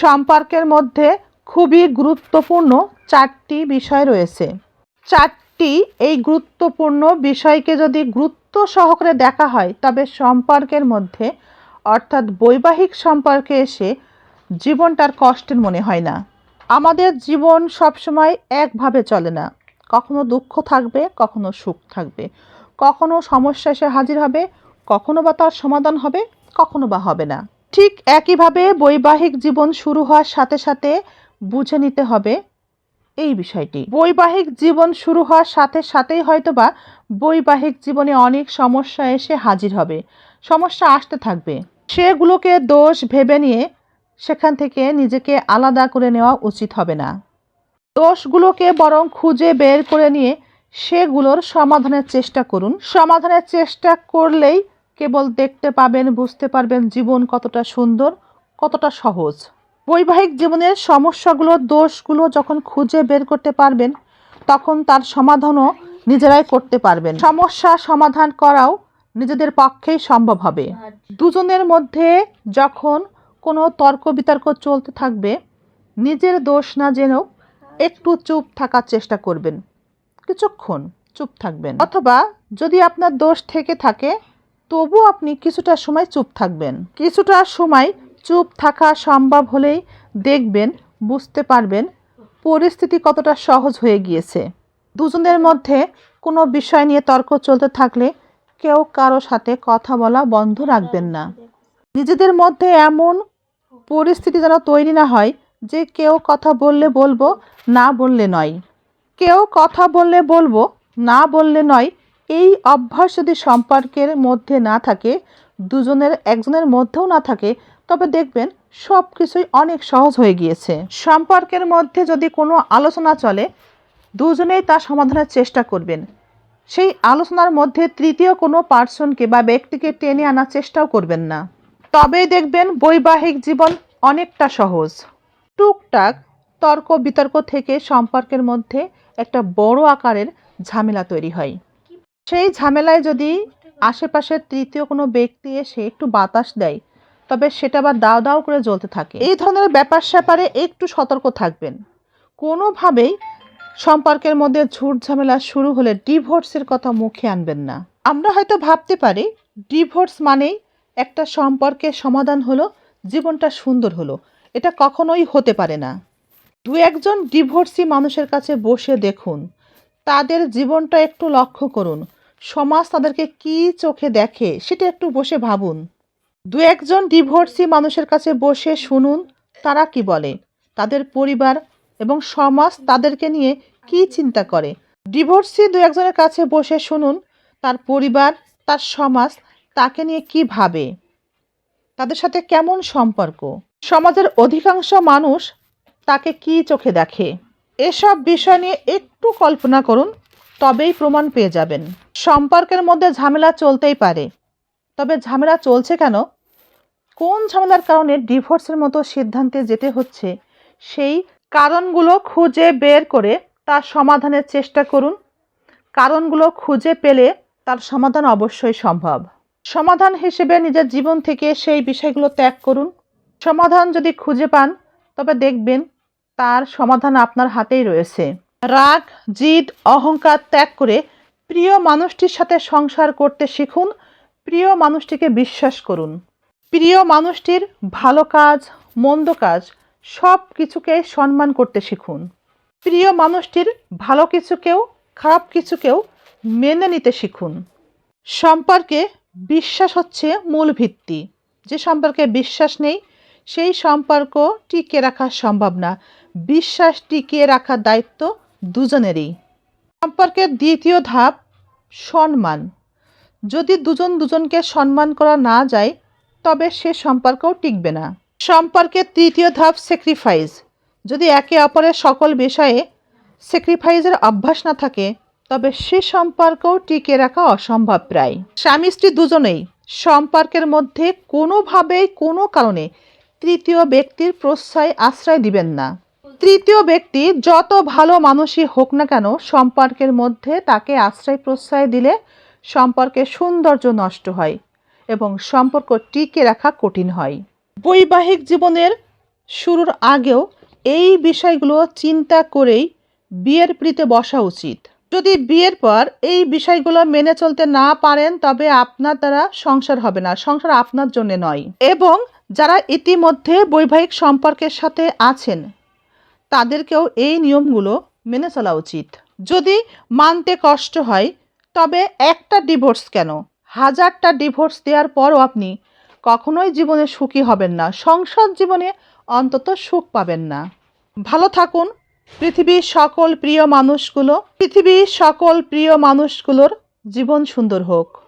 সম্পর্কের মধ্যে খুবই গুরুত্বপূর্ণ চারটি বিষয় রয়েছে। চারটি এই গুরুত্বপূর্ণ বিষয়কে যদি গুরুত্ব সহকারে দেখা হয়, তবে সম্পর্কের মধ্যে, অর্থাৎ বৈবাহিক সম্পর্কে এসে জীবনটার কষ্টের মনে হয় না। আমাদের জীবন সবসময় একভাবে চলে না। কখনো দুঃখ থাকবে, কখনো সুখ থাকবে। কখনো সমস্যা এসে হাজির হবে, কখনো বা তার সমাধান হবে, কখনো বা হবে না। ঠিক একইভাবে বৈবাহিক জীবন শুরু হওয়ার সাথে সাথে বুঝে নিতে হবে এই বিষয়টি। বৈবাহিক জীবন শুরু হওয়ার সাথে সাথেই হয়তোবা বৈবাহিক জীবনে অনেক সমস্যা এসে হাজির হবে। সমস্যা আসতে থাকবে। সেগুলোকে দোষ ভেবে নিয়ে সেখান থেকে নিজেকে আলাদা করে নেওয়া উচিত হবে না। দোষগুলোকে বরং খুঁজে বের করে নিয়ে সেগুলোর সমাধানের চেষ্টা করুন। সমাধানের চেষ্টা করলেই কেবল দেখতে পাবেন, বুঝতে পারবেন জীবন কতটা সুন্দর, কতটা সহজ। বৈবাহিক জীবনের সমস্যাগুলো, দোষগুলো যখন খুঁজে বের করতে পারবেন, তখন তার সমাধানও নিজেরাই করতে পারবেন। সমস্যা সমাধান করাও নিজেদের পক্ষেই সম্ভব হবে। দুজনের মধ্যে যখন কোনো তর্ক বিতর্ক চলতে থাকবে, নিজের দোষ না জেনেও একটু চুপ থাকার চেষ্টা করবেন। কিছুক্ষণ চুপ থাকবেন। অথবা যদি আপনার দোষ থেকে থাকে তবু আপনি কিছুটা সময় চুপ থাকবেন। কিছুটা সময় চুপ থাকা সম্ভব হলেই দেখবেন, বুঝতে পারবেন পরিস্থিতি কতটা সহজ হয়ে গিয়েছে। দুজনের মধ্যে কোনো বিষয় নিয়ে তর্ক চলতে থাকলে কেউ কারও সাথে কথা বলা বন্ধ রাখবেন না। নিজেদের মধ্যে এমন পরিস্থিতি যেন তৈরি না হয় যে কেউ কথা বললে বলব, না বললে নয়। কেউ কথা বললে বলব, না বললে নয় এই অভ্যাস যদি সম্পর্কের মধ্যে না থাকে, দুজনের একজনের মধ্যেও না থাকে, তবে দেখবেন সব কিছুই অনেক সহজ হয়ে গিয়েছে। সম্পর্কের মধ্যে যদি কোনো আলোচনা চলে, দুজনেই তা সমাধানের চেষ্টা করবেন। সেই আলোচনার মধ্যে তৃতীয় কোনো পার্সনকে বা ব্যক্তিকে টেনে আনার চেষ্টাও করবেন না। তবেই দেখবেন বৈবাহিক জীবন অনেকটা সহজ। টুকটাক তর্ক বিতর্ক থেকে সম্পর্কের মধ্যে একটা বড় আকারের ঝামেলা তৈরি হয়। সেই ঝামেলায় যদি আশেপাশের তৃতীয় কোনো ব্যক্তি এসে একটু বাতাস দেয়, তবে সেটা আবার দাও দাও করে জ্বলতে থাকে। এই ধরনের ব্যাপার স্যাপারে একটু সতর্ক থাকবেন। কোনোভাবেই সম্পর্কের মধ্যে ঝুট ঝামেলা শুরু হলে ডিভোর্সের কথা মুখে আনবেন না। আমরা হয়তো ভাবতে পারি, ডিভোর্স মানেই একটা সম্পর্কের সমাধান হলো, জীবনটা সুন্দর হলো। এটা কখনোই হতে পারে না। দু একজন ডিভোর্সি মানুষের কাছে বসে দেখুন, তাদের জীবনটা একটু লক্ষ্য করুন। সমাজ তাদেরকে কী চোখে দেখে সেটা একটু বসে ভাবুন। দু একজন ডিভোর্সি মানুষের কাছে বসে শুনুন, তারা কি বলে? তাদের পরিবার এবং সমাজ তাদেরকে নিয়ে কী চিন্তা করে? ডিভোর্সি দু একজনের কাছে বসে শুনুন, তার পরিবার, তার সমাজ, তাকে নিয়ে কি ভাবে? তাদের সাথে কেমন সম্পর্ক? সমাজের অধিকাংশ মানুষ তাকে কি চোখে দেখে? এসব বিষয় নিয়ে একটু কল্পনা করুন তবেই প্রমাণ পেয়ে যাবেন। সম্পর্কের মধ্যে ঝামেলা চলতেই পারে। তবে ঝামেলা চলছে কেন? কোন ঝামেলার কারণে ডিভোর্সের মতো সিদ্ধান্তে যেতে হচ্ছে? সেই কারণগুলো খুঁজে বের করে তার সমাধানের চেষ্টা করুন। কারণগুলো খুঁজে পেলে তার সমাধান অবশ্যই সম্ভব। সমাধান হিসেবে নিজের জীবন থেকে সেই বিষয়গুলো ত্যাগ করুন। সমাধান যদি খুঁজে পান, তবে দেখবেন তার সমাধান আপনার হাতেই রয়েছে। রাগ, জিদ, অহংকার ত্যাগ করে প্রিয় মানুষটির সাথে সংসার করতে শিখুন, প্রিয় মানুষটিকে বিশ্বাস করুন। প্রিয় মানুষটির ভালো কাজ, মন্দ কাজ সব কিছুকে সম্মান করতে শিখুন। প্রিয় মানুষটির ভালো কিছুকেও, খারাপ কিছুকেও মেনে নিতে শিখুন। সম্পর্কে বিশ্বাস হচ্ছে মূল ভিত্তি। যে সম্পর্কে বিশ্বাস নেই, সেই সম্পর্ক টিকে রাখা সম্ভব না। বিশ্বাস টিকিয়ে রাখার দায়িত্ব দুজনেরই। সম্পর্কের দ্বিতীয় ধাপ, সম্মান। যদি দুজন দুজনকে সম্মান করা না যায়, তবে সে সম্পর্কও টিকবে না। সম্পর্কের তৃতীয় ধাপ স্যাক্রিফাইস যদি একে অপরের সকল বিষয়ে স্যাক্রিফাইসের অভ্যাস না থাকে, তবে সে সম্পর্কও টিকে রাখা অসম্ভব প্রায়। স্বামী স্ত্রী দুজনেই সম্পর্কের মধ্যে কোনোভাবেই কোনো কারণে তৃতীয় ব্যক্তির প্রশ্রয় আশ্রয় দিবেন না। তৃতীয় ব্যক্তি যত ভালো মানুষই হোক না কেন সম্পর্কের মধ্যে তাকে আশ্রয় প্রশ্রয় দিলে সম্পর্কের সৌন্দর্য নষ্ট হয় এবং সম্পর্ক টিকে রাখা কঠিন হয়। বৈবাহিক জীবনের শুরুর আগেও এই বিষয়গুলো চিন্তা করেই বিয়ের প্রীতে বসা উচিত। যদি বিয়ের পর এই বিষয়গুলো মেনে চলতে না পারেন, তবে আপনার দ্বারা সংসার হবে না, সংসার আপনার জন্য নয়। এবং যারা ইতিমধ্যে বৈবাহিক সম্পর্কের সাথে আছেন তাদেরকেও এই নিয়মগুলো মেনে চলা উচিত। যদি মানতে কষ্ট হয়, তবে একটা ডিভোর্স কেন? হাজারটা ডিভোর্স দেওয়ার পরও আপনি কখনোই জীবনে সুখী হবেন না সংসার জীবনে অন্তত সুখ পাবেন না। ভালো থাকুন। পৃথিবীর সকল প্রিয় মানুষগুলো, পৃথিবীর সকল প্রিয় মানুষগুলোর জীবন সুন্দর হোক।